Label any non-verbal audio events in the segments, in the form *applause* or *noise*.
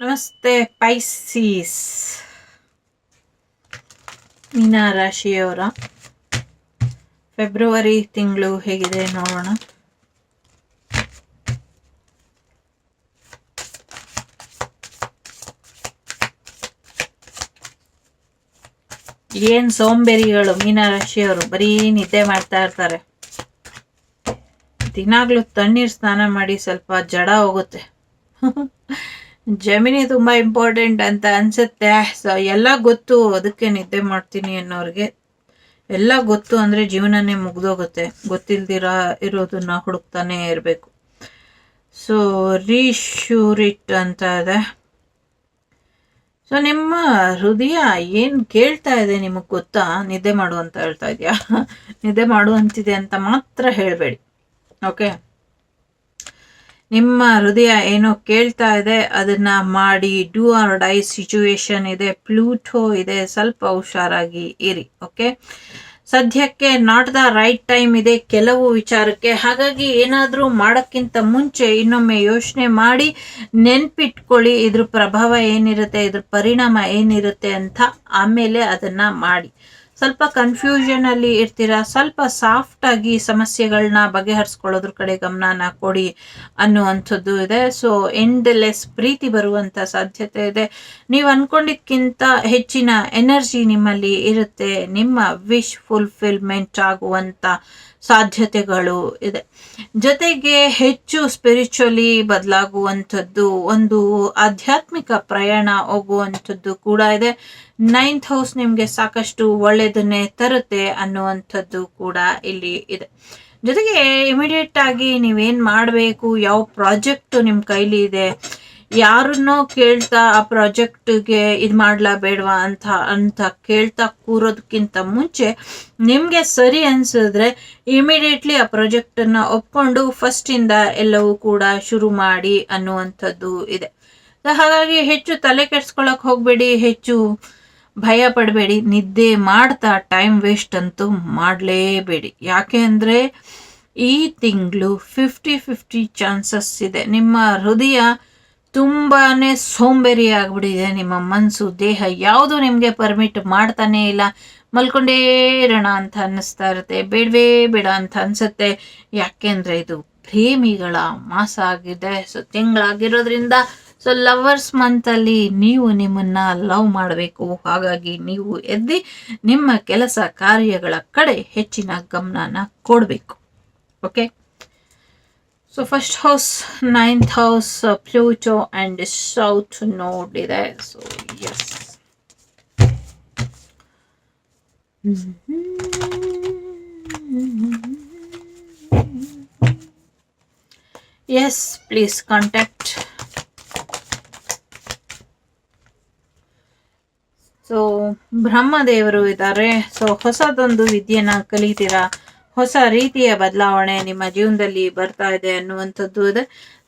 ನಮಸ್ತೆ ಪೈಸೀಸ್ ಮೀನಾ ರಾಶಿಯವರ ಫೆಬ್ರವರಿ ತಿಂಗಳು ಹೇಗಿದೆ ನೋಡೋಣ. ಏನ್ ಸೋಂಬೇರಿಗಳು ಮೀನ ರಾಶಿಯವರು ಬರೀ ನಿದ್ದೆ ಮಾಡ್ತಾ ಇರ್ತಾರೆ. ದಿನಾಗ್ಲೂ ತಣ್ಣೀರ್ ಸ್ನಾನ ಮಾಡಿ ಸ್ವಲ್ಪ ಜಡ ಹೋಗುತ್ತೆ. *laughs* ಜಮಿನಿ ತುಂಬಾ ಇಂಪಾರ್ಟೆಂಟ್ ಅಂತ ಅನ್ಸುತ್ತೆ. ಸೊ ಎಲ್ಲ ಗೊತ್ತು. ಅದಕ್ಕೆ ನಿದ್ದೆ ಮಾಡ್ತೀನಿ ಅನ್ನೋರಿಗೆ. ಎಲ್ಲ ಗೊತ್ತು ಅಂದ್ರೆ ಜೀವನನೇ ಮುಗ್ದೋಗುತ್ತೆ. ಗೊತ್ತಿಲ್ದಿರ ಇರೋದನ್ನ ಹುಡುಕ್ತಾನೆ ಇರಬೇಕು. ಸೊ ರೀಶೂರಿಟ್ ಅಂತ ಇದೆ. ಸೊ ನಿಮ್ಮ ಹೃದಯ ಏನು ಕೇಳ್ತಾ ಇದೆ ನಿಮಗೆ ಗೊತ್ತಾ? ನಿದ್ದೆ ಮಾಡು ಅಂತ ಹೇಳ್ತಾ ಇದೆಯಾ? *laughs* ನಿದ್ದೆ ಮಾಡು ಅಂತಿದೆ ಅಂತ ಮಾತ್ರ ಹೇಳಬೇಡಿ. ಓಕೆ ನಿಮ್ಮ ಹೃದಯ ಏನೋ ಕೇಳ್ತಾ ಇದೆ, ಅದನ್ನ ಮಾಡಿ ಡೂ ಆರ್ ಡೈ ಸಿಚುವೇಶನ್ ಇದೆ ಪ್ಲೂಟೋ ಇದೆ, ಸ್ವಲ್ಪ ಹುಷಾರಾಗಿ ಇರಿ ಓಕೆ ಸದ್ಯಕ್ಕೆ ನಾಟ್ ದ ರೈಟ್ ಟೈಮ್ ಇದೆ, ಕೆಲವು ವಿಚಾರಕ್ಕೆ. ಹಾಗಾಗಿ ಏನಾದರೂ ಮಾಡೋಕ್ಕಿಂತ ಮುಂಚೆ ಇನ್ನೊಮ್ಮೆ ಯೋಚನೆ ಮಾಡಿ, ನೆನ್ಪಿಟ್ಕೊಳ್ಳಿ, ಇದ್ರ ಪ್ರಭಾವ ಏನಿರುತ್ತೆ, ಇದ್ರ ಪರಿಣಾಮ ಏನಿರುತ್ತೆ ಅಂತ ಆಮೇಲೆ ಅದನ್ನು ಮಾಡಿ. ಸ್ವಲ್ಪ ಕನ್ಫ್ಯೂಷನ್ ಅಲ್ಲಿ ಇರ್ತೀರಾ? ಸ್ವಲ್ಪ ಸಾಫ್ಟ್ ಆಗಿ ಸಮಸ್ಯೆಗಳನ್ನ ಬಗೆಹರಿಸ್ಕೊಳ್ಳೋದ್ರ ಕಡೆ ಗಮನನ ಕೊಡಿ ಅನ್ನುವಂಥದ್ದು ಇದೆ. ಸೊ ಎಂಡ್ಲೆಸ್ ಪ್ರೀತಿ ಬರುವಂತ ಸಾಧ್ಯತೆ ಇದೆ. ನೀವು ಅನ್ಕೊಂಡಿದ್ಕಿಂತ ಹೆಚ್ಚಿನ ಎನರ್ಜಿ ನಿಮ್ಮಲ್ಲಿ ಇರುತ್ತೆ. ನಿಮ್ಮ ವಿಶ್ ಫುಲ್ಫಿಲ್ಮೆಂಟ್ ಆಗುವಂತ ಸಾಧ್ಯತೆಗಳು ಇದೆ. ಜೊತೆಗೆ ಹೆಚ್ಚು ಸ್ಪಿರಿಚುವಲಿ ಬದಲಾಗುವಂಥದ್ದು, ಒಂದು ಆಧ್ಯಾತ್ಮಿಕ ಪ್ರಯಾಣ ಹೋಗುವಂಥದ್ದು ಕೂಡ ಇದೆ. ನೈನ್ತ್ ಹೌಸ್ ನಿಮಗೆ ಸಾಕಷ್ಟು ಒಳ್ಳೆಯದನ್ನೇ ತರುತ್ತೆ ಅನ್ನುವಂಥದ್ದು ಕೂಡ ಇಲ್ಲಿ ಇದೆ. ಜೊತೆಗೆ ಇಮಿಡಿಯೇಟ್ ಆಗಿ ನೀವೇನು ಮಾಡಬೇಕು, ಯಾವ ಪ್ರಾಜೆಕ್ಟ್ ನಿಮ್ಮ ಕೈಲಿ ಇದೆ ಯಾರನ್ನೋ ಕೇಳ್ತಾ ಆ ಪ್ರಾಜೆಕ್ಟ್ಗೆ ಇದು ಮಾಡ್ಲಾ ಬೇಡವಾ ಅಂತ ಅಂತ ಕೇಳ್ತಾ ಕೂರೋದಕ್ಕಿಂತ ಮುಂಚೆ ನಿಮಗೆ ಸರಿ ಅನಿಸಿದ್ರೆ ಇಮಿಡಿಯೇಟ್ಲಿ ಆ ಪ್ರಾಜೆಕ್ಟನ್ನು ಒಪ್ಕೊಂಡು ಫಸ್ಟಿಂದ ಎಲ್ಲವೂ ಕೂಡ ಶುರು ಮಾಡಿ ಅನ್ನುವಂಥದ್ದು ಇದೆ. ಹಾಗಾಗಿ ಹೆಚ್ಚು ತಲೆ ಕೆಡ್ಸ್ಕೊಳಕ್ ಹೋಗಬೇಡಿ, ಹೆಚ್ಚು ಭಯ ಪಡಬೇಡಿ, ನಿದ್ದೆ ಮಾಡ್ತಾ ಟೈಮ್ ವೇಸ್ಟ್ ಅಂತೂ ಮಾಡಲೇಬೇಡಿ. ಯಾಕೆ ಅಂದರೆ ಈ ತಿಂಗಳು ಫಿಫ್ಟಿ ಫಿಫ್ಟಿ ಚಾನ್ಸಸ್ ಇದೆ. ನಿಮ್ಮ ಹೃದಯ ತುಂಬಾನೇ ಸೋಂಬೇರಿ ಆಗ್ಬಿಟ್ಟಿದೆ ನಿಮ್ಮ ಮನಸ್ಸು ದೇಹ. ಯಾವುದು ನಿಮಗೆ ಪರ್ಮಿಟ್ ಮಾಡ್ತಾನೇ ಇಲ್ಲ. ಮಲ್ಕೊಂಡೇ ಇರೋಣ ಅಂತ ಅನ್ನಿಸ್ತಾ ಇರುತ್ತೆ. ಬೇಡವೇ ಬೇಡ ಅಂತ ಅನಿಸುತ್ತೆ. ಯಾಕೆಂದರೆ ಇದು ಪ್ರೇಮಿಗಳ ಮಾಸ ಆಗಿದೆ. ಸೊ ತಿಂಗಳಾಗಿರೋದ್ರಿಂದ ಸೊ ಲವರ್ಸ್ ಮಂತಲ್ಲಿ ನೀವು ನಿಮ್ಮನ್ನು ಲವ್ ಮಾಡಬೇಕು. ಹಾಗಾಗಿ ನೀವು ಎದ್ದಿ ನಿಮ್ಮ ಕೆಲಸ ಕಾರ್ಯಗಳ ಕಡೆ ಹೆಚ್ಚಿನ ಗಮನನ ಕೊಡಬೇಕು. Okay so first house ninth house Pluto and south node ಇದೆ so S S please contact so ಬ್ರಹ್ಮದೇವರು ಇದ್ದಾರೆ. ಸೊ ಹೊಸದೊಂದು ವಿದ್ಯೆನ ಕಲಿತೀರಾ? ಹೊಸ ರೀತಿಯ ಬದಲಾವಣೆ ನಿಮ್ಮ ಜೀವನದಲ್ಲಿ ಬರ್ತಾ ಇದೆ ಅನ್ನುವಂಥದ್ದು ಇದೆ.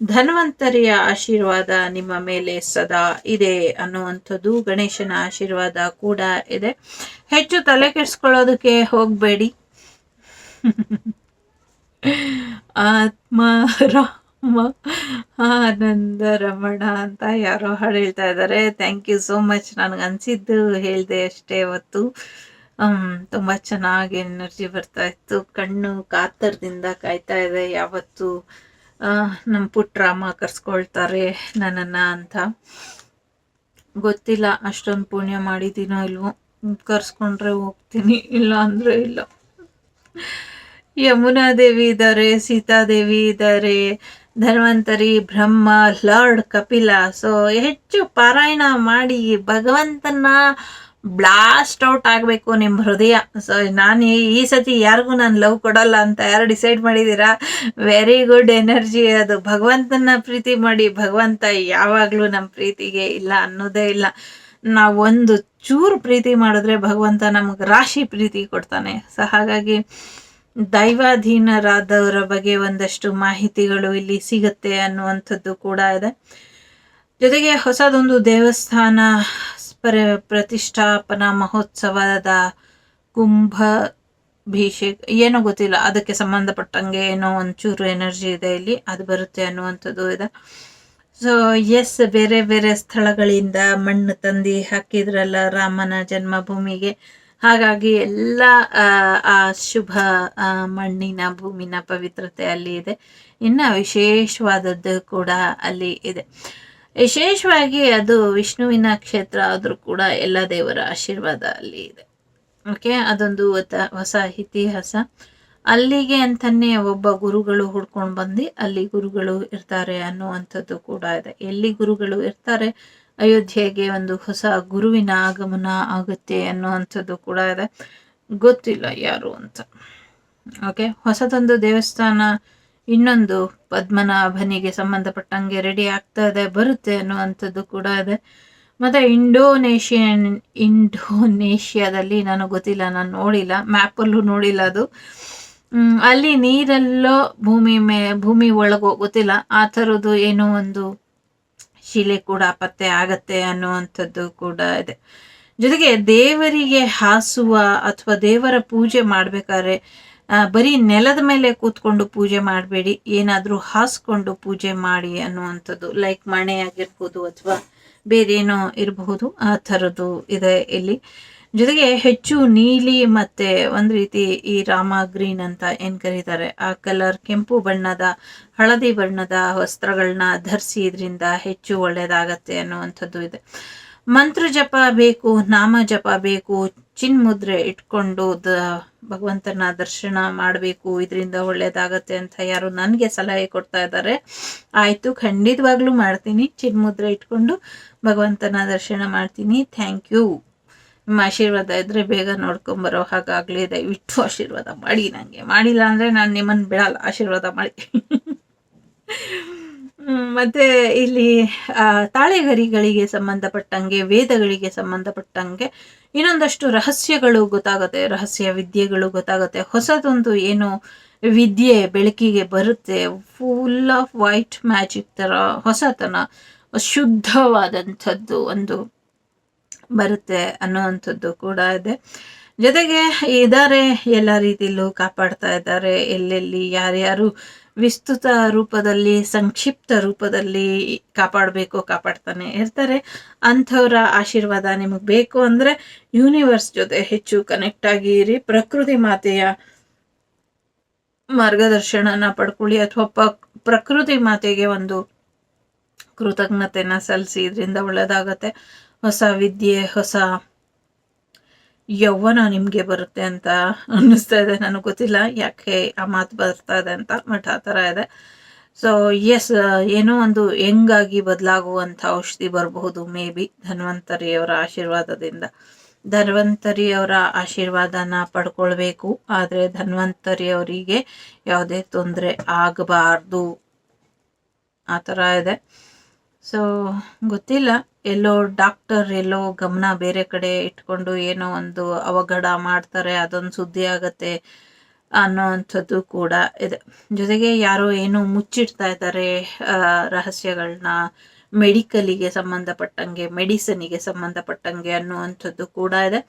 ಧನ್ವಂತರಿಯ ಆಶೀರ್ವಾದ ನಿಮ್ಮ ಮೇಲೆ ಸದಾ ಇದೆ ಅನ್ನುವಂಥದ್ದು ಗಣೇಶನ ಆಶೀರ್ವಾದ ಕೂಡ ಇದೆ. ಹೆಚ್ಚು ತಲೆ ಕೆಡಿಸ್ಕೊಳ್ಳೋದಕ್ಕೆ ಹೋಗಬೇಡಿ. ಆತ್ಮ ರಾಮ ಆನಂದ ರಮಣ ಅಂತ ಯಾರೋ ಹಾಡು ಹೇಳ್ತಾ ಇದ್ದಾರೆ. ಥ್ಯಾಂಕ್ ಯು ಸೋ ಮಚ್ ನನಗೆ ಅನಿಸಿದ್ದು ಹೇಳಿದೆ ಅಷ್ಟೇ ಅವತ್ತು ತುಂಬ ಚೆನ್ನಾಗಿ ಎನರ್ಜಿ ಬರ್ತಾ ಇತ್ತು. ಕಣ್ಣು ಕಾತರದಿಂದ ಕಾಯ್ತಾ ಇದೆ ಯಾವತ್ತು. ನಮ್ಮ ಪುಟ್ರಾಮ ಕರ್ಸ್ಕೊಳ್ತಾರೆ ನನ್ನನ್ನು ಅಂತ. ಗೊತ್ತಿಲ್ಲ ಅಷ್ಟೊಂದು ಪುಣ್ಯ ಮಾಡಿದ್ದೀನೋ ಇಲ್ವೋ. ಕರ್ಸ್ಕೊಂಡ್ರೆ ಹೋಗ್ತೀನಿ, ಇಲ್ಲ ಅಂದರೆ ಇಲ್ಲ. ಯಮುನಾ ದೇವಿ ಇದ್ದಾರೆ ಸೀತಾದೇವಿ ಇದ್ದಾರೆ ಧನ್ವಂತರಿ, ಬ್ರಹ್ಮ, ಲಾರ್ಡ್ ಕಪಿಲ. ಸೊ ಹೆಚ್ಚು ಪಾರಾಯಣ ಮಾಡಿ ಭಗವಂತನ ಬ್ಲಾಸ್ಟ್ ಔಟ್ ಆಗಬೇಕು ನಿಮ್ಮ ಹೃದಯ. ಸೊ ನಾನು ಈ ಸತಿ ಯಾರಿಗೂ ನಾನು ಲವ್ ಕೊಡಲ್ಲ ಅಂತ ಯಾರು ಡಿಸೈಡ್ ಮಾಡಿದ್ದೀರಾ ವೆರಿ ಗುಡ್ ಎನರ್ಜಿ ಅದು. ಭಗವಂತನ ಪ್ರೀತಿ ಮಾಡಿ, ಭಗವಂತ ಯಾವಾಗಲೂ ನಮ್ಮ ಪ್ರೀತಿಗೆ ಇಲ್ಲ ಅನ್ನೋದೇ ಇಲ್ಲ. ನಾವು ಒಂದು ಚೂರು ಪ್ರೀತಿ ಮಾಡಿದ್ರೆ ಭಗವಂತ ನಮಗೆ ರಾಶಿ ಪ್ರೀತಿ ಕೊಡ್ತಾನೆ. ಸೊ ಹಾಗಾಗಿ ದೈವಾಧೀನರಾದವರ ಬಗ್ಗೆ ಒಂದಷ್ಟು ಮಾಹಿತಿಗಳು ಇಲ್ಲಿ ಸಿಗುತ್ತೆ ಅನ್ನುವಂಥದ್ದು ಕೂಡ ಇದೆ. ಜೊತೆಗೆ ಹೊಸದೊಂದು ದೇವಸ್ಥಾನ ಪರ ಪ್ರತಿಷ್ಠಾಪನಾ ಮಹೋತ್ಸವದ ಕುಂಭಾಭಿಷೇಕ ಏನೋ ಗೊತ್ತಿಲ್ಲ ಅದಕ್ಕೆ ಸಂಬಂಧಪಟ್ಟಂಗೆ ಏನೋ ಒಂಚೂರು ಎನರ್ಜಿ ಇದೆ ಇಲ್ಲಿ ಅದು ಬರುತ್ತೆ ಅನ್ನುವಂಥದ್ದು ಇದೆ. ಸೊ ಎಸ್ ಬೇರೆ ಬೇರೆ ಸ್ಥಳಗಳಿಂದ ಮಣ್ಣು ತಂದು ಹಾಕಿದ್ರಲ್ಲ ರಾಮನ ಜನ್ಮಭೂಮಿಗೆ ಹಾಗಾಗಿ ಎಲ್ಲ ಆ, ಆ ಶುಭ ಮಣ್ಣಿನ ಭೂಮಿನ ಪವಿತ್ರತೆ ಅಲ್ಲಿ ಇದೆ. ಇನ್ನು ವಿಶೇಷವಾದದ್ದು ಕೂಡ ಅಲ್ಲಿ ಇದೆ. ವಿಶೇಷವಾಗಿ ಅದು ವಿಷ್ಣುವಿನ ಕ್ಷೇತ್ರ ಆದರೂ ಕೂಡ ಎಲ್ಲ ದೇವರ ಆಶೀರ್ವಾದ ಅಲ್ಲಿ ಇದೆ. ಓಕೆ ಅದೊಂದು ಹೊಸ ಇತಿಹಾಸ. ಅಲ್ಲಿಗೆ ಅಂತಲೇ ಒಬ್ಬ ಗುರುಗಳು ಹುಡ್ಕೊಂಡು ಬಂದು ಅಲ್ಲಿ ಗುರುಗಳು ಇರ್ತಾರೆ ಅನ್ನುವಂಥದ್ದು ಕೂಡ ಇದೆ. ಎಲ್ಲಿ ಗುರುಗಳು ಇರ್ತಾರೆ? ಅಯೋಧ್ಯೆಗೆ ಒಂದು ಹೊಸ ಗುರುವಿನ ಆಗಮನ ಆಗುತ್ತೆ ಅನ್ನುವಂಥದ್ದು ಕೂಡ ಇದೆ. ಗೊತ್ತಿಲ್ಲ ಯಾರು ಅಂತ. ಓಕೆ ಹೊಸದೊಂದು ದೇವಸ್ಥಾನ ಇನ್ನೊಂದು ಪದ್ಮನಾಭನಿಗೆ ಸಂಬಂಧಪಟ್ಟಂಗೆ ರೆಡಿ ಆಗ್ತಾ ಇದೆ ಬರುತ್ತೆ ಅನ್ನುವಂಥದ್ದು ಕೂಡ ಇದೆ. ಮತ್ತು ಇಂಡೋನೇಷಿಯನ್, ಇಂಡೋನೇಷ್ಯಾದಲ್ಲಿ ನಾನು ಗೊತ್ತಿಲ್ಲ, ನಾನು ನೋಡಿಲ್ಲ ಮ್ಯಾಪಲ್ಲೂ ನೋಡಿಲ್ಲ ಅದು. ಅಲ್ಲಿ ನೀರಲ್ಲೋ ಭೂಮಿ ಮೇ, ಭೂಮಿ ಒಳಗೋ ಗೊತ್ತಿಲ್ಲ, ಆ ಥರದ್ದು ಏನೋ ಒಂದು ಶಿಲೆ ಕೂಡ ಪತ್ತೆ ಆಗತ್ತೆ ಅನ್ನುವಂಥದ್ದು ಕೂಡ ಇದೆ. ಜೊತೆಗೆ ದೇವರಿಗೆ ಹಾಸುವ ಅಥವಾ ದೇವರ ಪೂಜೆ ಮಾಡ್ಬೇಕಾದ್ರೆ ಬರೀ ನೆಲದ ಮೇಲೆ ಕೂತ್ಕೊಂಡು ಪೂಜೆ ಮಾಡಬೇಡಿ, ಏನಾದರೂ ಹಾಸ್ಕೊಂಡು ಪೂಜೆ ಮಾಡಿ ಅನ್ನುವಂಥದ್ದು ಲೈಕ್ ಮಣೆ ಆಗಿರ್ಬೋದು ಅಥವಾ ಬೇರೇನೋ ಇರಬಹುದು ಆ ಥರದ್ದು ಇದೆ ಇಲ್ಲಿ. ಜೊತೆಗೆ ಹೆಚ್ಚು ನೀಲಿ ಮತ್ತೆ ಒಂದು ರೀತಿ ಈ ರಾಮ ಗ್ರೀನ್ ಅಂತ ಏನ್ ಕರೀತಾರೆ, ಆ ಕಲರ್ ಕೆಂಪು ಬಣ್ಣದ, ಹಳದಿ ಬಣ್ಣದ ವಸ್ತ್ರಗಳನ್ನ ಧರಿಸಿ ಇದರಿಂದ ಹೆಚ್ಚು ಒಳ್ಳೆಯದಾಗತ್ತೆ ಅನ್ನುವಂಥದ್ದು ಇದೆ. ಮಂತ್ರ ಜಪ ಬೇಕು, ನಾಮ ಜಪ ಬೇಕು ಚಿನ್ಮುದ್ರೆ ಇಟ್ಕೊಂಡು ದ ಭಗವಂತನ ದರ್ಶನ ಮಾಡಬೇಕು, ಇದರಿಂದ ಒಳ್ಳೇದಾಗತ್ತೆ ಅಂತ ಯಾರು ನನಗೆ ಸಲಹೆ ಕೊಡ್ತಾ ಇದ್ದಾರೆ. ಆಯಿತು, ಖಂಡಿತವಾಗ್ಲೂ ಮಾಡ್ತೀನಿ. ಚಿನ್ಮುದ್ರೆ ಇಟ್ಕೊಂಡು ಭಗವಂತನ ದರ್ಶನ ಮಾಡ್ತೀನಿ. ಥ್ಯಾಂಕ್ ಯು ನಿಮ್ಮ ಆಶೀರ್ವಾದ ಇದ್ದರೆ ಬೇಗ ನೋಡ್ಕೊಂಬರೋ ಹಾಗಾಗಲಿ. ದಯವಿಟ್ಟು ಆಶೀರ್ವಾದ ಮಾಡಿ. ನನಗೆ ಮಾಡಿಲ್ಲ ಅಂದರೆ ನಾನು ನಿಮ್ಮನ್ನು ಬಿಡಲ್ಲ. ಆಶೀರ್ವಾದ ಮಾಡಿ. ಮತ್ತು ಮತ್ತೆ ಇಲ್ಲಿ ತಾಳೆಗರಿಗಳಿಗೆ ಸಂಬಂಧಪಟ್ಟಂಗೆ, ವೇದಗಳಿಗೆ ಸಂಬಂಧಪಟ್ಟಂಗೆ ಇನ್ನೊಂದಷ್ಟು ರಹಸ್ಯಗಳು ಗೊತ್ತಾಗುತ್ತೆ, ರಹಸ್ಯ ವಿದ್ಯೆಗಳು ಗೊತ್ತಾಗುತ್ತೆ. ಹೊಸದೊಂದು ಏನು ವಿದ್ಯೆ ಬೆಳಕಿಗೆ ಬರುತ್ತೆ ಫುಲ್ ಆಫ್ ವೈಟ್ ಮ್ಯಾಜಿಕ್ ಥರ ಹೊಸತನ, ಶುದ್ಧವಾದಂಥದ್ದು ಒಂದು ಬರುತ್ತೆ ಅನ್ನುವಂಥದ್ದು ಕೂಡ ಇದೆ. ಜೊತೆಗೆ ಇದ್ದಾರೆ ಎಲ್ಲ ರೀತಿಯಲ್ಲೂ ಕಾಪಾಡ್ತಾ ಇದ್ದಾರೆ, ಎಲ್ಲೆಲ್ಲಿ ಯಾರ್ಯಾರು ವಿಸ್ತೃತ ರೂಪದಲ್ಲಿ, ಸಂಕ್ಷಿಪ್ತ ರೂಪದಲ್ಲಿ ಕಾಪಾಡಬೇಕು, ಕಾಪಾಡ್ತಾನೆ ಇರ್ತಾರೆ. ಅಂಥವರ ಆಶೀರ್ವಾದ ನಿಮಗೆ ಬೇಕು ಅಂದರೆ ಯೂನಿವರ್ಸ್ ಜೊತೆ ಹೆಚ್ಚು ಕನೆಕ್ಟ್ ಆಗಿ ಇರಿ ಪ್ರಕೃತಿ ಮಾತೆಯ ಮಾರ್ಗದರ್ಶನನ ಪಡ್ಕೊಳ್ಳಿ. ಅಥವಾ ಪ, ಪ್ರಕೃತಿ ಮಾತೆಗೆ ಒಂದು ಕೃತಜ್ಞತೆಯನ್ನು ಸಲ್ಲಿಸಿ ಇದರಿಂದ ಒಳ್ಳೆಯದಾಗತ್ತೆ ಹೊಸ ವಿದ್ಯೆ, ಹೊಸ ಯೌವನ ನಿಮಗೆ ಬರುತ್ತೆ ಅಂತ ಅನ್ನಿಸ್ತಾ ಇದೆ. ನನಗೆ ಗೊತ್ತಿಲ್ಲ ಯಾಕೆ ಆ ಮಾತು ಬರ್ತಾ ಇದೆ ಅಂತ, ಬಟ್ ಆ ಥರ ಇದೆ. ಸೊ ಎಸ್ ಏನೋ ಒಂದು ಹೆಂಗಾಗಿ ಬದಲಾಗುವಂಥ ಔಷಧಿ ಬರಬಹುದು ಮೇ ಬಿ ಧನ್ವಂತರಿಯವರ ಆಶೀರ್ವಾದದಿಂದ. ಧನ್ವಂತರಿಯವರ ಆಶೀರ್ವಾದನ ಪಡ್ಕೊಳ್ಬೇಕು, ಆದರೆ ಧನ್ವಂತರಿಯವರಿಗೆ ಯಾವುದೇ ತೊಂದರೆ ಆಗಬಾರ್ದು. ಆ ಥರ ಇದೆ. ಸೊ ಗೊತ್ತಿಲ್ಲ. ಎಲ್ಲೋ ಡಾಕ್ಟರ್ ಎಲ್ಲೋ ಗಮನ ಬೇರೆ ಕಡೆ ಇಟ್ಕೊಂಡು ಏನೋ ಒಂದು ಅವಘಡ ಮಾಡ್ತಾರೆ, ಅದೊಂದು ಸುದ್ದಿ ಆಗತ್ತೆ ಅನ್ನೋವಂಥದ್ದು ಕೂಡ ಇದೆ. ಜೊತೆಗೆ ಯಾರೋ ಏನೋ ಮುಚ್ಚಿಡ್ತಾ ಇದ್ದಾರೆ ರಹಸ್ಯಗಳನ್ನ ಮೆಡಿಕಲಿಗೆ ಸಂಬಂಧಪಟ್ಟಂಗೆ ಮೆಡಿಸನಿಗೆ ಸಂಬಂಧಪಟ್ಟಂಗೆ ಅನ್ನುವಂಥದ್ದು ಕೂಡ ಇದೆ.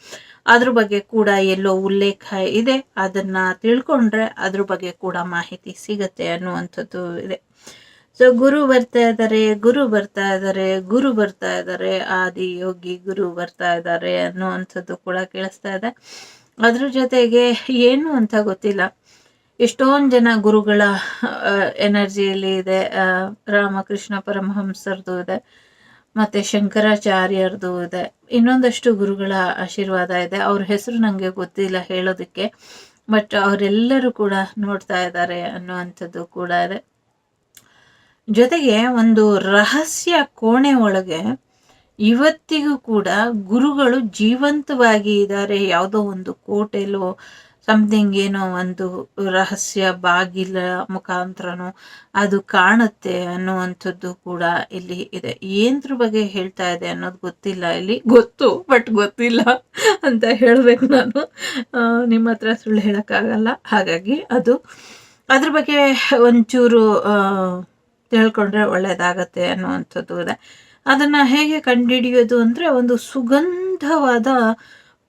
ಅದ್ರ ಬಗ್ಗೆ ಕೂಡ ಎಲ್ಲೋ ಉಲ್ಲೇಖ ಇದೆ. ಅದನ್ನ ತಿಳ್ಕೊಂಡ್ರೆ ಅದ್ರ ಬಗ್ಗೆ ಕೂಡ ಮಾಹಿತಿ ಸಿಗತ್ತೆ ಅನ್ನುವಂಥದ್ದು ಇದೆ. ಸೊ ಗುರು ಬರ್ತಾ ಇದ್ದಾರೆ ಗುರು ಬರ್ತಾ ಇದ್ದಾರೆ ಗುರು ಬರ್ತಾ ಇದ್ದಾರೆ ಆದಿ ಯೋಗಿ ಗುರು ಬರ್ತಾ ಇದ್ದಾರೆ ಅನ್ನುವಂಥದ್ದು ಕೂಡ ಕೇಳಿಸ್ತಾ ಇದೆ ಅದ್ರ ಜೊತೆಗೆ ಏನು ಅಂತ ಗೊತ್ತಿಲ್ಲ ಎಷ್ಟೊಂದು ಜನ ಗುರುಗಳ ಎನರ್ಜಿಯಲ್ಲಿ ಇದೆ ರಾಮಕೃಷ್ಣ ಪರಮಹಂಸರದು ಇದೆ ಮತ್ತೆ ಶಂಕರಾಚಾರ್ಯರದು ಇದೆ ಇನ್ನೊಂದಷ್ಟು ಗುರುಗಳ ಆಶೀರ್ವಾದ ಇದೆ ಅವ್ರ ಹೆಸರು ನನಗೆ ಗೊತ್ತಿಲ್ಲ ಹೇಳೋದಕ್ಕೆ ಬಟ್ ಅವರೆಲ್ಲರೂ ಕೂಡ ನೋಡ್ತಾ ಇದ್ದಾರೆ ಅನ್ನುವಂಥದ್ದು ಕೂಡ ಇದೆ ಜೊತೆಗೆ ಒಂದು ರಹಸ್ಯ ಕೋಣೆ ಒಳಗೆ ಇವತ್ತಿಗೂ ಕೂಡ ಗುರುಗಳು ಜೀವಂತವಾಗಿ ಇದ್ದಾರೆ. ಯಾವುದೋ ಒಂದು ಕೋಟೆಲೋ ಸಮಥಿಂಗ್ ಏನೋ ಒಂದು ರಹಸ್ಯ ಬಾಗಿಲ ಮುಖಾಂತರನೋ ಅದು ಕಾಣುತ್ತೆ ಅನ್ನುವಂಥದ್ದು ಕೂಡ ಇಲ್ಲಿ ಇದೆ. ಏನ್ರ ಬಗ್ಗೆ ಹೇಳ್ತಾ ಇದೆ ಅನ್ನೋದು ಗೊತ್ತಿಲ್ಲ ಇಲ್ಲಿ. ಗೊತ್ತು ಬಟ್ ಗೊತ್ತಿಲ್ಲ ಅಂತ ಹೇಳಬೇಕು ನಾನು. ನಿಮ್ಮ ಹತ್ರ ಸುಳ್ಳು ಹೇಳೋಕ್ಕಾಗಲ್ಲ. ಹಾಗಾಗಿ ಅದು, ಅದ್ರ ಬಗ್ಗೆ ಒಂಚೂರು ತಿಳ್ಕೊಂಡ್ರೆ ಒಳ್ಳೆಯದಾಗತ್ತೆ ಅನ್ನುವಂಥದ್ದು ಇದೆ. ಅದನ್ನು ಹೇಗೆ ಕಂಡುಹಿಡಿಯೋದು ಅಂದರೆ ಒಂದು ಸುಗಂಧವಾದ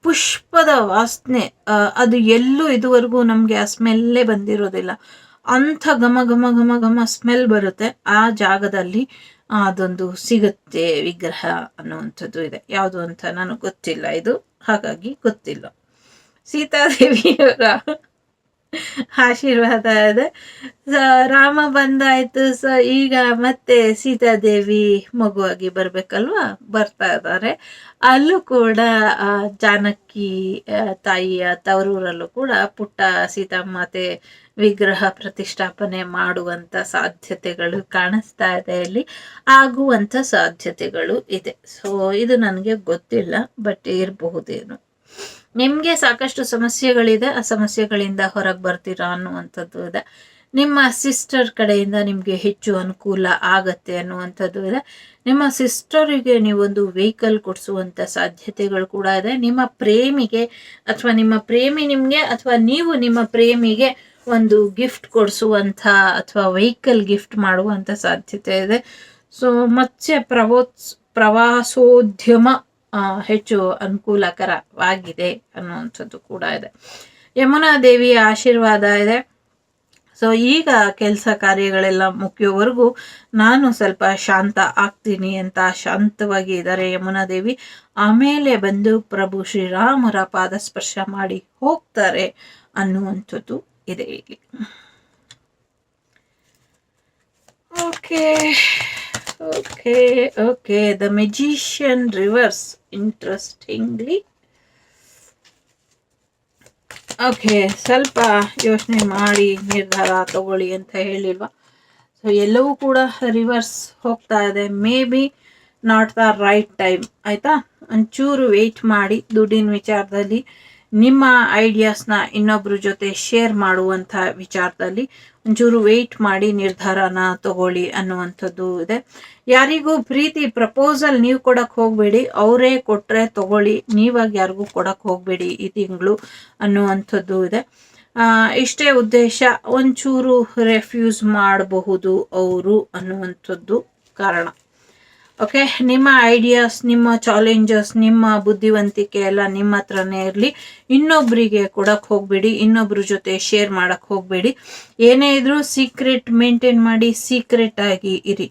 ಪುಷ್ಪದ ವಾಸನೆ ಅದು ಎಲ್ಲೂ ಇದುವರೆಗೂ ನಮಗೆ ಆ ಸ್ಮೆಲ್ಲೇ ಬಂದಿರೋದಿಲ್ಲ. ಅಂಥ ಘಮ ಘಮ ಘಮ ಘಮ ಸ್ಮೆಲ್ ಬರುತ್ತೆ. ಆ ಜಾಗದಲ್ಲಿ ಅದೊಂದು ಸಿಗುತ್ತೆ ವಿಗ್ರಹ ಅನ್ನುವಂಥದ್ದು ಇದೆ. ಯಾವುದು ಅಂತ ನನಗೆ ಗೊತ್ತಿಲ್ಲ. ಇದು ಹಾಗಾಗಿ ಗೊತ್ತಿಲ್ಲ. ಸೀತಾದೇವಿಯವರ ಆಶೀರ್ವಾದ ಇದೆ. ಸೊ ರಾಮ ಬಂದಾಯ್ತು. ಸೊ ಈಗ ಮತ್ತೆ ಸೀತಾದೇವಿ ಮಗುವಾಗಿ ಬರ್ಬೇಕಲ್ವಾ? ಬರ್ತಾ ಇದ್ದಾರೆ. ಅಲ್ಲೂ ಕೂಡ ಜಾನಕಿ ತಾಯಿಯ ತವರೂರಲ್ಲೂ ಕೂಡ ಪುಟ್ಟ ಸೀತಾಮಾತೆ ವಿಗ್ರಹ ಪ್ರತಿಷ್ಠಾಪನೆ ಮಾಡುವಂತ ಸಾಧ್ಯತೆಗಳು ಕಾಣಿಸ್ತಾ ಇದೆ ಇಲ್ಲಿ. ಆಗುವಂತ ಸಾಧ್ಯತೆಗಳು ಇದೆ. ಸೊ ಇದು ನನಗೆ ಗೊತ್ತಿಲ್ಲ ಬಟ್ ಇರಬಹುದೇನು. ನಿಮ್ಗೆ ಸಾಕಷ್ಟು ಸಮಸ್ಯೆಗಳಿದೆ, ಆ ಸಮಸ್ಯೆಗಳಿಂದ ಹೊರಗೆ ಬರ್ತೀರಾ ಅನ್ನುವಂಥದ್ದು ಇದೆ. ನಿಮ್ಮ ಸಿಸ್ಟರ್ ಕಡೆಯಿಂದ ನಿಮಗೆ ಹೆಚ್ಚು ಅನುಕೂಲ ಆಗತ್ತೆ ಅನ್ನುವಂಥದ್ದು ಇದೆ. ನಿಮ್ಮ ಸಿಸ್ಟರಿಗೆ ನೀವೊಂದು ವೆಹಿಕಲ್ ಕೊಡಿಸುವಂಥ ಸಾಧ್ಯತೆಗಳು ಕೂಡ ಇದೆ. ನಿಮ್ಮ ಪ್ರೇಮಿಗೆ ಅಥವಾ ನಿಮ್ಮ ಪ್ರೇಮಿ ನಿಮಗೆ ಅಥವಾ ನೀವು ನಿಮ್ಮ ಪ್ರೇಮಿಗೆ ಒಂದು ಗಿಫ್ಟ್ ಕೊಡಿಸುವಂಥ ಅಥವಾ ವೆಹಿಕಲ್ ಗಿಫ್ಟ್ ಮಾಡುವಂಥ ಸಾಧ್ಯತೆ ಇದೆ. ಸೊ ಮತ್ತೆ ಪ್ರವೋತ್ಸ್ ಪ್ರವಾಸೋದ್ಯಮ ಹೆಚ್ಚು ಅನುಕೂಲಕರವಾಗಿದೆ ಅನ್ನುವಂಥದ್ದು ಕೂಡ ಇದೆ. ಯಮುನಾ ದೇವಿಯ ಆಶೀರ್ವಾದ ಇದೆ. ಸೊ ಈಗ ಕೆಲಸ ಕಾರ್ಯಗಳೆಲ್ಲ ಮುಗಿಯೋವರೆಗೂ ನಾನು ಸ್ವಲ್ಪ ಶಾಂತ ಆಗ್ತೀನಿ ಅಂತ ಶಾಂತವಾಗಿ ಇದ್ದಾರೆ ಯಮುನಾ ದೇವಿ ಆಮೇಲೆ ಬಂದು ಪ್ರಭು ಶ್ರೀರಾಮರ ಪಾದ ಸ್ಪರ್ಶ ಮಾಡಿ ಹೋಗ್ತಾರೆ ಅನ್ನುವಂಥದ್ದು ಇದೆ ಇಲ್ಲಿ. Okay okay okay. The magician reverse. Interestingly. Okay ಸ್ವಲ್ಪ ಯೋಚನೆ ಮಾಡಿ, ನಿರ್ಧಾರ ತಗೊಳ್ಳಿ ಅಂತ ಹೇಳಿಲ್ವಾ ಸೊ ಎಲ್ಲವೂ ಕೂಡ ರಿವರ್ಸ್ ಹೋಗ್ತಾ ಇದೆ maybe not the right time ಆಯ್ತಾ ಒಂಚೂರು ವೆಯ್ಟ್ ಮಾಡಿ ದುಡ್ಡಿನ ವಿಚಾರದಲ್ಲಿ ನಿಮ್ಮ ಐಡಿಯಾಸ್ನ ಇನ್ನೊಬ್ರ ಜೊತೆ ಶೇರ್ ಮಾಡುವಂಥ ವಿಚಾರದಲ್ಲಿ ಒಂಚೂರು ವೆಯ್ಟ್ ಮಾಡಿ ನಿರ್ಧಾರನ ತಗೊಳ್ಳಿ ಅನ್ನುವಂಥದ್ದು ಇದೆ. ಯಾರಿಗೂ ಪ್ರೀತಿ ಪ್ರಪೋಸಲ್ ನೀವು ಕೊಡಕ್ಕೆ ಹೋಗಬೇಡಿ, ಅವರೇ ಕೊಟ್ಟರೆ ತಗೊಳ್ಳಿ, ನೀವಾಗಿ ಯಾರಿಗೂ ಕೊಡಕ್ಕೆ ಹೋಗಬೇಡಿ ಈ ತಿಂಗಳು ಅನ್ನುವಂಥದ್ದು ಇದೆ. ಇಷ್ಟೇ ಉದ್ದೇಶ, ಒಂಚೂರು ರೆಫ್ಯೂಸ್ ಮಾಡಬಹುದು ಅವರು ಅನ್ನುವಂಥದ್ದು ಕಾರಣ. ಓಕೆ ನಿಮ್ಮ ಐಡಿಯಾಸ್ ನಿಮ್ಮ ಚಾಲೆಂಜಸ್ ನಿಮ್ಮ ಬುದ್ಧಿವಂತಿಕೆ ಎಲ್ಲ ನಿಮ್ಮ ಹತ್ರನೇ ಇರಲಿ. ಇನ್ನೊಬ್ಬರಿಗೆ ಕೊಡಕ್ಕೆ ಹೋಗ್ಬೇಡಿ ಇನ್ನೊಬ್ಬರ ಜೊತೆ ಶೇರ್ ಮಾಡಕ್ಕೆ ಹೋಗ್ಬೇಡಿ. ಏನೇ ಇದ್ರೂ ಸೀಕ್ರೆಟ್ ಮೇಂಟೈನ್ ಮಾಡಿ ಸೀಕ್ರೆಟ್ ಆಗಿ ಇರಿ.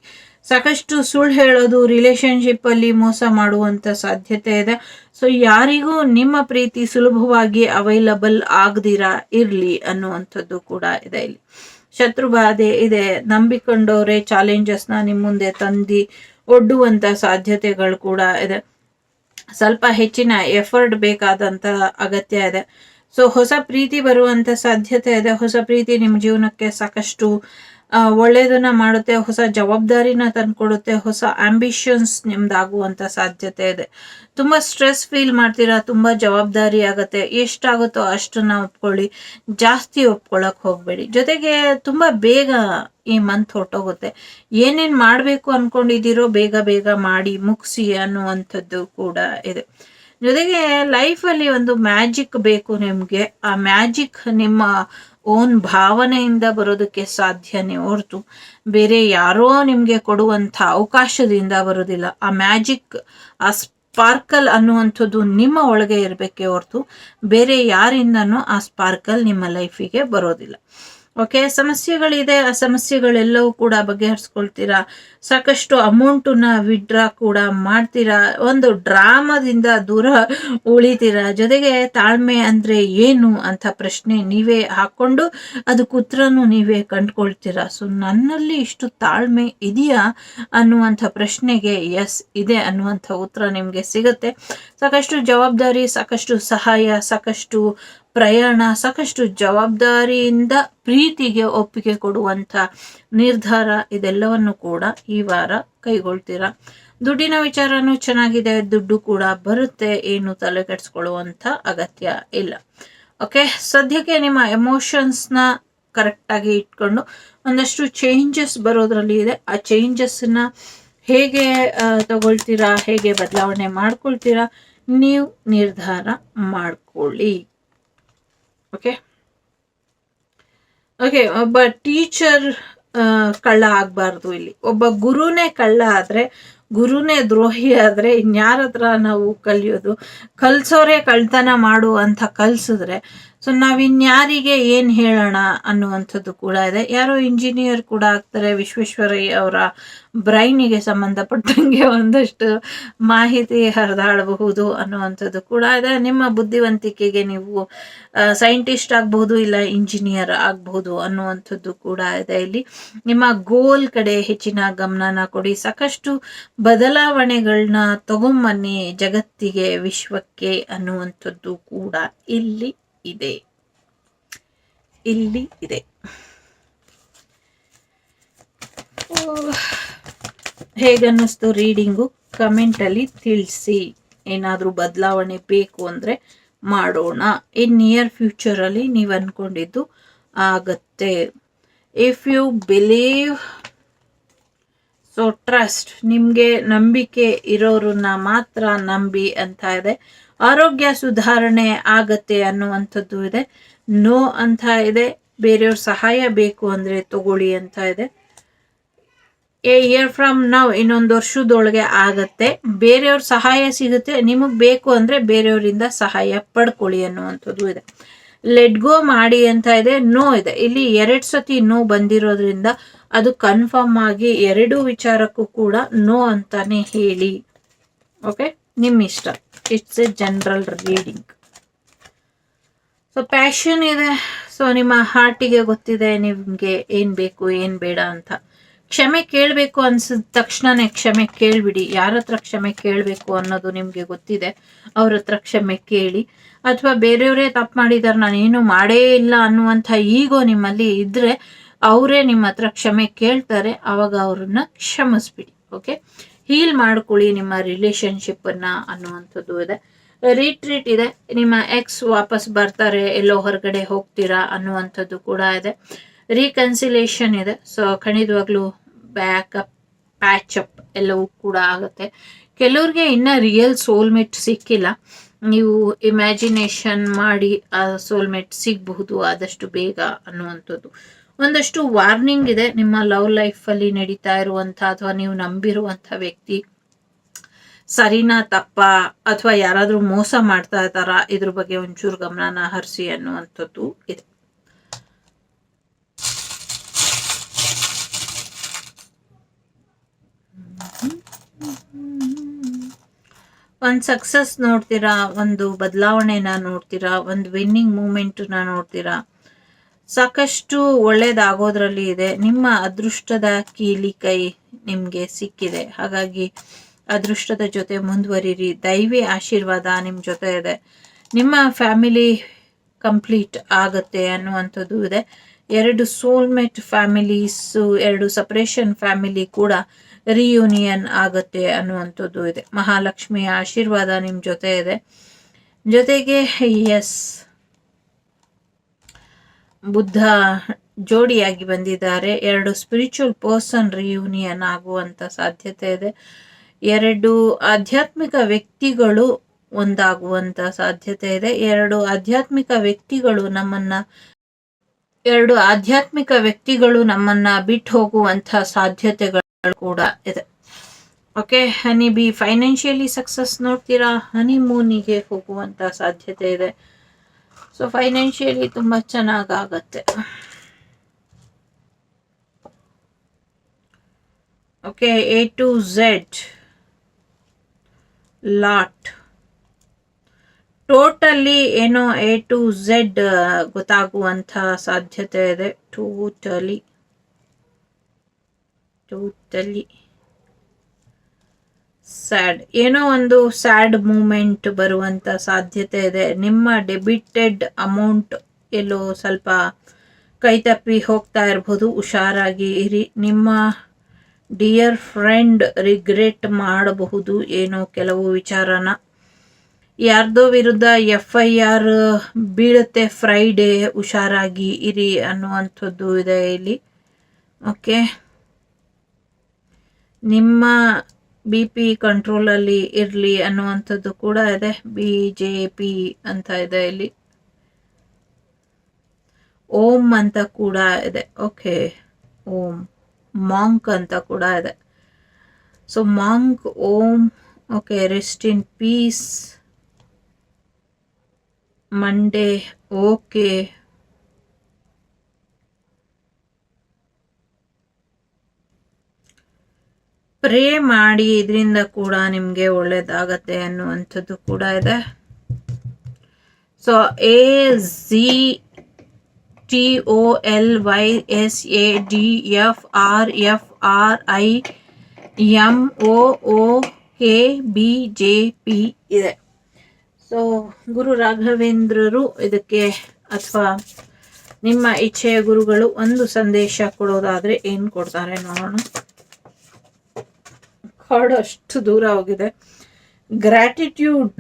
ಸಾಕಷ್ಟು ಸುಳ್ಳು ಹೇಳೋದು ರಿಲೇಶನ್ಶಿಪ್ ಅಲ್ಲಿ ಮೋಸ ಮಾಡುವಂತ ಸಾಧ್ಯತೆ ಇದೆ. ಸೊ ಯಾರಿಗೂ ನಿಮ್ಮ ಪ್ರೀತಿ ಸುಲಭವಾಗಿ ಅವೈಲಬಲ್ ಆಗದಿರಾ, ಇರ್ಲಿ ಅನ್ನುವಂಥದ್ದು ಕೂಡ ಇದೆ ಇಲ್ಲಿ. ಶತ್ರು ಬಾಧೆ ಇದೆ. ನಂಬಿಕೊಂಡವರೇ ಚಾಲೆಂಜಸ್ನ ನಿಮ್ಮ ಮುಂದೆ ತಂದು ಒಡ್ಡುವಂತ ಸಾಧ್ಯತೆಗಳು ಕೂಡ ಇದೆ. ಸ್ವಲ್ಪ ಹೆಚ್ಚಿನ ಎಫರ್ಟ್ ಬೇಕಾದಂತ ಅಗತ್ಯ ಇದೆ. ಸೊ ಹೊಸ ಪ್ರೀತಿ ಬರುವಂತ ಸಾಧ್ಯತೆ ಇದೆ. ಹೊಸ ಪ್ರೀತಿ ನಿಮ್ಮ ಜೀವನಕ್ಕೆ ಸಾಕಷ್ಟು ಒಳ್ಳೆಯದನ್ನ ಮಾಡುತ್ತೆ, ಹೊಸ ಜವಾಬ್ದಾರಿನ ತಂದುಕೊಡುತ್ತೆ, ಹೊಸ ಆಂಬಿಷನ್ಸ್ ನಿಮ್ದಾಗುವಂಥ ಸಾಧ್ಯತೆ ಇದೆ. ತುಂಬಾ ಸ್ಟ್ರೆಸ್ ಫೀಲ್ ಮಾಡ್ತೀರಾ, ತುಂಬಾ ಜವಾಬ್ದಾರಿ ಆಗುತ್ತೆ, ಎಷ್ಟಾಗುತ್ತೋ ಅಷ್ಟನ್ನು ಒಪ್ಕೊಳ್ಳಿ, ಜಾಸ್ತಿ ಒಪ್ಕೊಳ್ಳೋಕೆ ಹೋಗಬೇಡಿ. ಜೊತೆಗೆ ತುಂಬಾ ಬೇಗ ಈ ಮಂತ್ ಹೊರಟೋಗುತ್ತೆ. ಏನೇನು ಮಾಡಬೇಕು ಅಂದ್ಕೊಂಡಿದ್ದೀರೋ ಬೇಗ ಬೇಗ ಮಾಡಿ ಮುಗಿಸಿ ಅನ್ನುವಂಥದ್ದು ಕೂಡ ಇದೆ. ಜೊತೆಗೆ ಲೈಫಲ್ಲಿ ಒಂದು ಮ್ಯಾಜಿಕ್ ಬೇಕು ನಿಮಗೆ. ಆ ಮ್ಯಾಜಿಕ್ ನಿಮ್ಮ ಓನ್ ಭಾವನೆಯಿಂದ ಬರೋದಕ್ಕೆ ಸಾಧ್ಯನೇ ಹೊರತು ಬೇರೆ ಯಾರೋ ನಿಮಗೆ ಕೊಡುವಂಥ ಅವಕಾಶದಿಂದ ಬರೋದಿಲ್ಲ. ಆ ಮ್ಯಾಜಿಕ್, ಆ ಸ್ಪಾರ್ಕಲ್ ಅನ್ನುವಂಥದ್ದು ನಿಮ್ಮ ಒಳಗೆ ಇರಬೇಕೇ ಹೊರತು ಬೇರೆ ಯಾರಿಂದನೂ ಆ ಸ್ಪಾರ್ಕಲ್ ನಿಮ್ಮ ಲೈಫಿಗೆ ಬರೋದಿಲ್ಲ. ಓಕೆ ಸಮಸ್ಯೆಗಳಿದೆ ಆ ಸಮಸ್ಯೆಗಳೆಲ್ಲವೂ ಕೂಡ ಬಗೆಹರಿಸ್ಕೊಳ್ತೀರಾ? ಸಾಕಷ್ಟು ಅಮೌಂಟನ್ನ ವಿಡ್ರಾ ಕೂಡ ಮಾಡ್ತೀರಾ? ಒಂದು ಡ್ರಾಮಾದಿಂದ ದೂರ ಉಳಿತೀರಾ? ಜೊತೆಗೆ ತಾಳ್ಮೆ ಅಂದ್ರೆ ಏನು ಅಂತ ಪ್ರಶ್ನೆ ನೀವೇ ಹಾಕ್ಕೊಂಡು ಅದಕ್ಕೆ ಉತ್ತರನು ನೀವೇ ಕಂಡ್ಕೊಳ್ತೀರಾ? ಸೊ ನನ್ನಲ್ಲಿ ಇಷ್ಟು ತಾಳ್ಮೆ ಇದೆಯಾ ಅನ್ನುವಂಥ ಪ್ರಶ್ನೆಗೆ ಎಸ್ ಇದೆ ಅನ್ನುವಂಥ ಉತ್ತರ ನಿಮಗೆ ಸಿಗುತ್ತೆ. ಸಾಕಷ್ಟು ಜವಾಬ್ದಾರಿ, ಸಾಕಷ್ಟು ಸಹಾಯ, ಸಾಕಷ್ಟು ಪ್ರಯಾಣ ಸಾಕಷ್ಟು ಜವಾಬ್ದಾರಿಯಿಂದ ಪ್ರೀತಿಗೆ ಒಪ್ಪಿಗೆ ಕೊಡುವಂಥ ನಿರ್ಧಾರ ಇದೆಲ್ಲವನ್ನು ಕೂಡ ಈ ವಾರ ಕೈಗೊಳ್ತೀರಾ? ದುಡ್ಡಿನ ವಿಚಾರನೂ ಚೆನ್ನಾಗಿದೆ, ದುಡ್ಡು ಕೂಡ ಬರುತ್ತೆ ಏನು ತಲೆ ಕೆಡಿಸ್ಕೊಳ್ಳುವಂಥ ಅಗತ್ಯ ಇಲ್ಲ. ಓಕೆ ಸದ್ಯಕ್ಕೆ ನಿಮ್ಮ ಎಮೋಷನ್ಸ್ನ ಕರೆಕ್ಟಾಗಿ ಇಟ್ಕೊಂಡು ಒಂದಷ್ಟು ಚೇಂಜಸ್ ಬರೋದ್ರಲ್ಲಿ ಇದೆ. ಆ ಚೇಂಜಸ್ನ ಹೇಗೆ ತಗೊಳ್ತೀರಾ? ಹೇಗೆ ಬದಲಾವಣೆ ಮಾಡ್ಕೊಳ್ತೀರಾ? ನೀವು ನಿರ್ಧಾರ ಮಾಡ್ಕೊಳ್ಳಿ. ಓಕೆ ಓಕೆ ಒಬ್ಬ ಟೀಚರ್ ಕಳ್ಳ ಆಗಬಾರ್ದು ಇಲ್ಲಿ. ಒಬ್ಬ ಗುರುನೇ ಕಳ್ಳ ಆದರೆ ಗುರುನೇ ದ್ರೋಹಿ ಆದರೆ ಇನ್ಯಾರ ಹತ್ರ ನಾವು ಕಲಿಯೋದು? ಕಲ್ಸೋರೆ ಕಳ್ತನ ಮಾಡು ಅಂತ ಕಲ್ಸಿದ್ರೆ ಸೊ ನಾವಿನ್ಯಾರಿಗೆ ಏನು ಹೇಳೋಣ ಅನ್ನುವಂಥದ್ದು ಕೂಡ ಇದೆ. ಯಾರೋ ಇಂಜಿನಿಯರ್ ಕೂಡ ಆಗ್ತಾರೆ, ವಿಶ್ವೇಶ್ವರಯ್ಯ ಅವರ ಬ್ರೈನಿಗೆ ಸಂಬಂಧಪಟ್ಟಂಗೆ ಒಂದಷ್ಟು ಮಾಹಿತಿ ಹರಿದಾಡಬಹುದು ಅನ್ನುವಂಥದ್ದು ಕೂಡ ಇದೆ. ನಿಮ್ಮ ಬುದ್ಧಿವಂತಿಕೆಗೆ ನೀವು ಸೈಂಟಿಸ್ಟ್ ಆಗಬಹುದು ಇಲ್ಲ ಇಂಜಿನಿಯರ್ ಆಗಬಹುದು ಅನ್ನುವಂಥದ್ದು ಕೂಡ ಇದೆ ಇಲ್ಲಿ. ನಿಮ್ಮ ಗೋಲ್ ಕಡೆ ಹೆಚ್ಚಿನ ಗಮನನ ಕೊಡಿ. ಸಾಕಷ್ಟು ಬದಲಾವಣೆಗಳನ್ನ ತಗೊಂಬನ್ನಿ ಜಗತ್ತಿಗೆ, ವಿಶ್ವಕ್ಕೆ ಅನ್ನುವಂಥದ್ದು ಕೂಡ ಇಲ್ಲಿ ಇದೆ. ಇಲ್ಲಿ ಇದೆ. ಹೇಗನ್ನಿಸ್ತು ರೀಡಿಂಗು? ಕಮೆಂಟಲ್ಲಿ ತಿಳಿಸಿ. ಏನಾದರೂ ಬದಲಾವಣೆ ಬೇಕು ಅಂದರೆ ಮಾಡೋಣ. ಇನ್ ನಿಯರ್ ಫ್ಯೂಚರಲ್ಲಿ ನೀವು ಅಂದ್ಕೊಂಡಿದ್ದು ಆಗತ್ತೆ. If you believe so trust ನಿಮಗೆ ನಂಬಿಕೆ ಇರೋರನ್ನ ಮಾತ್ರ ನಂಬಿ ಅಂತ ಇದೆ. ಆರೋಗ್ಯ ಸುಧಾರಣೆ ಆಗತ್ತೆ ಅನ್ನುವಂಥದ್ದು ಇದೆ. ನೋ ಅಂತ ಇದೆ. ಬೇರೆಯವ್ರ ಸಹಾಯ ಬೇಕು ಅಂದರೆ ತಗೊಳ್ಳಿ ಅಂತ ಇದೆ. ಎ ಇಯರ್ ಫ್ರಮ್ ನಾವು ಇನ್ನೊಂದು ವರ್ಷದೊಳಗೆ ಆಗತ್ತೆ. ಬೇರೆಯವ್ರ ಸಹಾಯ ಸಿಗುತ್ತೆ. ನಿಮಗೆ ಬೇಕು ಅಂದರೆ ಬೇರೆಯವರಿಂದ ಸಹಾಯ ಪಡ್ಕೊಳ್ಳಿ ಅನ್ನುವಂಥದ್ದು ಇದೆ. ಲೆಟ್ ಗೋ ಮಾಡಿ ಅಂತ ಇದೆ. ನೋ ಇದೆ. ಇಲ್ಲಿ ಎರಡು ಸತಿ ನೋ ಬಂದಿರೋದ್ರಿಂದ ಅದು ಕನ್ಫರ್ಮ್ ಆಗಿ ಎರಡು ವಿಚಾರಕ್ಕೂ ಕೂಡ ನೋ ಅಂತಾನೆ ಹೇಳಿ. ಓಕೆ ನಿಮ್ಮ ಇಷ್ಟ it's a general reading so passion ಇದೆ. ಸೊ ನಿಮ್ಮ ಹಾರ್ಟಿಗೆ ಗೊತ್ತಿದೆ ನಿಮಗೆ ಏನು ಬೇಕು, ಏನು ಬೇಡ ಅಂತ. ಕ್ಷಮೆ ಕೇಳಬೇಕು ಅನ್ಸಿದ ತಕ್ಷಣನೇ ಕ್ಷಮೆ ಕೇಳಿಬಿಡಿ. ಯಾರ ಹತ್ರ ಕ್ಷಮೆ ಕೇಳಬೇಕು ಅನ್ನೋದು ನಿಮಗೆ ಗೊತ್ತಿದೆ, ಅವ್ರ ಹತ್ರ ಕ್ಷಮೆ ಕೇಳಿ. ಅಥವಾ ಬೇರೆಯವರೇ ತಪ್ಪು ಮಾಡಿದಾರೆ, ನಾನೇನು ಮಾಡೇ ಇಲ್ಲ ಅನ್ನುವಂಥ ಈಗೋ ನಿಮ್ಮಲ್ಲಿ ಇದ್ರೆ ಅವರೇ ನಿಮ್ಮ ಹತ್ರ ಕ್ಷಮೆ ಕೇಳ್ತಾರೆ ಆವಾಗ ಅವ್ರನ್ನ ಕ್ಷಮಿಸ್ಬಿಡಿ ಓಕೆ ಹೀಲ್ ಮಾಡ್ಕೊಳ್ಳಿ ನಿಮ್ಮ ರಿಲೇಶನ್ಶಿಪ್ಪನ್ನು ಅನ್ನುವಂಥದ್ದು ಇದೆ. ರಿಟ್ರೀಟ್ ಇದೆ. ನಿಮ್ಮ ಎಕ್ಸ್ ವಾಪಸ್ ಬರ್ತಾರೆ, ಎಲ್ಲೋ ಹೊರಗಡೆ ಹೋಗ್ತೀರಾ ಅನ್ನುವಂಥದ್ದು ಕೂಡ ಇದೆ. ರೀಕನ್ಸಿಲೇಷನ್ ಇದೆ. ಸೊ ಖಂಡಿತವಾಗ್ಲೂ ಬ್ಯಾಕಪ್ ಪ್ಯಾಚಪ್ ಎಲ್ಲವೂ ಕೂಡ ಆಗುತ್ತೆ. ಕೆಲವ್ರಿಗೆ ಇನ್ನ ರಿಯಲ್ ಸೋಲ್ಮೇಟ್ ಸಿಕ್ಕಿಲ್ಲ. ನೀವು ಇಮ್ಯಾಜಿನೇಷನ್ ಮಾಡಿ, ಆ ಸೋಲ್ಮೇಟ್ ಸಿಗಬಹುದು ಆದಷ್ಟು ಬೇಗ ಅನ್ನುವಂಥದ್ದು. ಒಂದಷ್ಟು ವಾರ್ನಿಂಗ್ ಇದೆ ನಿಮ್ಮ ಲವ್ ಲೈಫ್ ಅಲ್ಲಿ ನಡೀತಾ ಇರುವಂತ ಅಥವಾ ನೀವು ನಂಬಿರುವಂತ ವ್ಯಕ್ತಿ. ಸರಿನಾ, ತಪ್ಪ, ಅಥವಾ ಯಾರಾದರೂ ಮೋಸ ಮಾಡ್ತಾ ಇದ್ದಾರಾ, ಇದ್ರ ಬಗ್ಗೆ ಒಂಚೂರು ಗಮನನ ಹರಿಸಿ ಅನ್ನುವಂಥದ್ದು ಇದೆ. ಒಂದು ಸಕ್ಸಸ್ ನೋಡ್ತೀರಾ, ಒಂದು ಬದಲಾವಣೆನ ನೋಡ್ತೀರಾ, ಒಂದು ವಿನ್ನಿಂಗ್ ಮೂಮೆಂಟ್ನ ನೋಡ್ತೀರಾ? ಸಾಕಷ್ಟು ಒಳ್ಳೇದಾಗೋದ್ರಲ್ಲಿ ಇದೆ. ನಿಮ್ಮ ಅದೃಷ್ಟದ ಕೀಲಿ ಕೈ ನಿಮಗೆ ಸಿಕ್ಕಿದೆ. ಹಾಗಾಗಿ ಅದೃಷ್ಟದ ಜೊತೆ ಮುಂದುವರಿರಿ. ದೈವಿ ಆಶೀರ್ವಾದ ನಿಮ್ಮ ಜೊತೆ ಇದೆ. ನಿಮ್ಮ ಫ್ಯಾಮಿಲಿ ಕಂಪ್ಲೀಟ್ ಆಗತ್ತೆ ಅನ್ನುವಂಥದ್ದು ಇದೆ. ಎರಡು ಸೋಲ್ಮೇಟ್ ಫ್ಯಾಮಿಲೀಸು, ಎರಡು ಸಪ್ರೇಷನ್ ಫ್ಯಾಮಿಲಿ ಕೂಡ ರಿಯೂನಿಯನ್ ಆಗತ್ತೆ ಅನ್ನುವಂಥದ್ದು ಇದೆ. ಮಹಾಲಕ್ಷ್ಮಿಯ ಆಶೀರ್ವಾದ ನಿಮ್ಮ ಜೊತೆ ಇದೆ. ಜೊತೆಗೆ ಎಸ್ ಬುದ್ಧ ಜೋಡಿಯಾಗಿ ಬಂದಿದ್ದಾರೆ. ಎರಡು ಸ್ಪಿರಿಚುವಲ್ ಪರ್ಸನ್ ರಿಯೂನಿಯನ್ ಆಗುವಂತ ಸಾಧ್ಯತೆ ಇದೆ. ಎರಡು ಆಧ್ಯಾತ್ಮಿಕ ವ್ಯಕ್ತಿಗಳು ಒಂದಾಗುವಂತ ಸಾಧ್ಯತೆ ಇದೆ. ಎರಡು ಆಧ್ಯಾತ್ಮಿಕ ವ್ಯಕ್ತಿಗಳು ನಮ್ಮನ್ನ, ಎರಡು ಆಧ್ಯಾತ್ಮಿಕ ವ್ಯಕ್ತಿಗಳು ನಮ್ಮನ್ನ ಬಿಟ್ಟು ಹೋಗುವಂತ ಸಾಧ್ಯತೆಗಳು ಕೂಡ ಇದೆ. Okay honey be financially success ನೋಡ್ತೀರಾ? ಹನಿ ಮೂನಿಗೆ ಹೋಗುವಂತ ಸಾಧ್ಯತೆ ಇದೆ. ಸೊ ಫೈನಾನ್ಷಿಯಲಿ ತುಂಬ ಚೆನ್ನಾಗಾಗತ್ತೆ. Okay A to Z lot totally ಏನೋ ಎ ಟು ಝೆಡ್ ಗೊತ್ತಾಗುವಂಥ ಸಾಧ್ಯತೆ ಇದೆ. ಟೋಟಲಿ ಟೋಟಲಿ ಸ್ಯಾಡ್ ಏನೋ ಒಂದು ಸ್ಯಾಡ್ ಮೂಮೆಂಟ್ ಬರುವಂತ ಸಾಧ್ಯತೆ ಇದೆ. ನಿಮ್ಮ ಡೆಬಿಟೆಡ್ ಅಮೌಂಟ್ ಎಲ್ಲೋ ಸ್ವಲ್ಪ ಕೈತಪ್ಪಿ ಹೋಗ್ತಾ ಇರ್ಬೋದು. ಹುಷಾರಾಗಿ ಇರಿ. ನಿಮ್ಮ ಡಿಯರ್ ಫ್ರೆಂಡ್ ರಿಗ್ರೆಟ್ ಮಾಡಬಹುದು. ಏನೋ ಕೆಲವು ವಿಚಾರನ. ಯಾರ್ದೋ ವಿರುದ್ಧ ಎಫ್ ಐ ಆರ್ ಬೀಳುತ್ತೆ ಫ್ರೈಡೇ ಹುಷಾರಾಗಿ ಇರಿ ಅನ್ನುವಂಥದ್ದು ಇದೆ ಇಲ್ಲಿ. ಓಕೆ ನಿಮ್ಮ ಬಿ ಪಿ ಕಂಟ್ರೋಲಲ್ಲಿ ಇರಲಿ ಅನ್ನುವಂಥದ್ದು ಕೂಡ ಇದೆ. ಬಿ ಜೆ ಪಿ ಅಂತ ಇದೆ ಇಲ್ಲಿ. ಓಂ ಅಂತ ಕೂಡ ಇದೆ. ಓಕೆ ಓಂ. ಮಾಂಕ್ ಅಂತ ಕೂಡ ಇದೆ. So monk Om okay rest in peace Monday okay pray ಮಾಡಿ ಇದರಿಂದ ಕೂಡ ನಿಮಗೆ ಒಳ್ಳೆಯದಾಗತ್ತೆ ಅನ್ನುವಂಥದ್ದು ಕೂಡ ಇದೆ. So A Z T O L Y S A D F R F R I M O O K B J P ಇದೆ. So Guru ರಾಘವೇಂದ್ರರು ಇದಕ್ಕೆ ಅಥವಾ ನಿಮ್ಮ ಇಚ್ಛೆಯ ಗುರುಗಳು ಒಂದು ಸಂದೇಶ ಕೊಡೋದಾದರೆ ಏನು ಕೊಡ್ತಾರೆ ನೋಡೋಣ. ಕಾರ್ಡ್ ಅಷ್ಟು ದೂರ ಹೋಗಿದೆ. ಗ್ರ್ಯಾಟಿಟ್ಯೂಡ್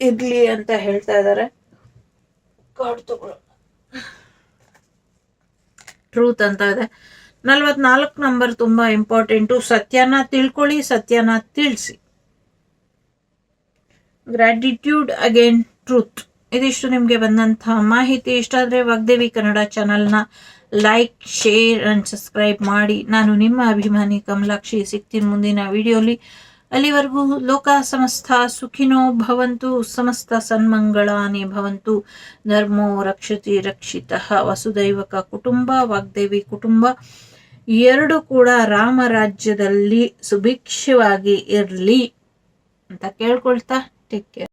ಇರ್ಲಿ ಅಂತ ಹೇಳ್ತಾ ಇದ್ದಾರೆ ಕಾರ್ಡ್ ತಗೊಳ್ಳೋ. ಟ್ರೂತ್ ಅಂತ ಇದೆ. ನಲ್ವತ್ನಾಲ್ಕು ನಂಬರ್ ತುಂಬಾ ಇಂಪಾರ್ಟೆಂಟು ಸತ್ಯನ ತಿಳ್ಕೊಳ್ಳಿ, ಸತ್ಯನ ತಿಳಿಸಿ. ಗ್ರ್ಯಾಟಿಟ್ಯೂಡ್ ಅಗೇನ್ ಟ್ರೂತ್ ಇದಿಷ್ಟು ನಿಮಗೆ ಬಂದಂತಹ ಮಾಹಿತಿ. ಇಷ್ಟ ಆದರೆ ವಾಗ್ದೇವಿ ಕನ್ನಡ ಚಾನಲ್ನ ಲೈಕ್ ಶೇರ್ ಅಂಡ್ ಸಬ್ಸ್ಕ್ರೈಬ್ ಮಾಡಿ. ನಾನು ನಿಮ್ಮ ಅಭಿಮಾನಿ ಕಮಲಾಕ್ಷಿ. ಸಿಗ್ತೀನಿ ಮುಂದಿನ ವಿಡಿಯೋಲಿ. ಅಲ್ಲಿವರೆಗೂ ಲೋಕ ಸಮಸ್ತ ಸುಖಿನೋ ಭವಂತು, ಸಮಸ್ತ ಸನ್ಮಂಗಳಾನಿ ಭವಂತು. ಧರ್ಮೋ ರಕ್ಷತಿ ರಕ್ಷಿತ ವಸುದೈವಕ ಕುಟುಂಬ, ವಾಗ್ದೇವಿ ಕುಟುಂಬ. ಎರಡು ಕೂಡ ರಾಮರಾಜ್ಯದಲ್ಲಿ ಸುಭಿಕ್ಷವಾಗಿ ಇರಲಿ ಅಂತ ಕೇಳ್ಕೊಳ್ತಾ ಟೇಕ್ ಕೇರ್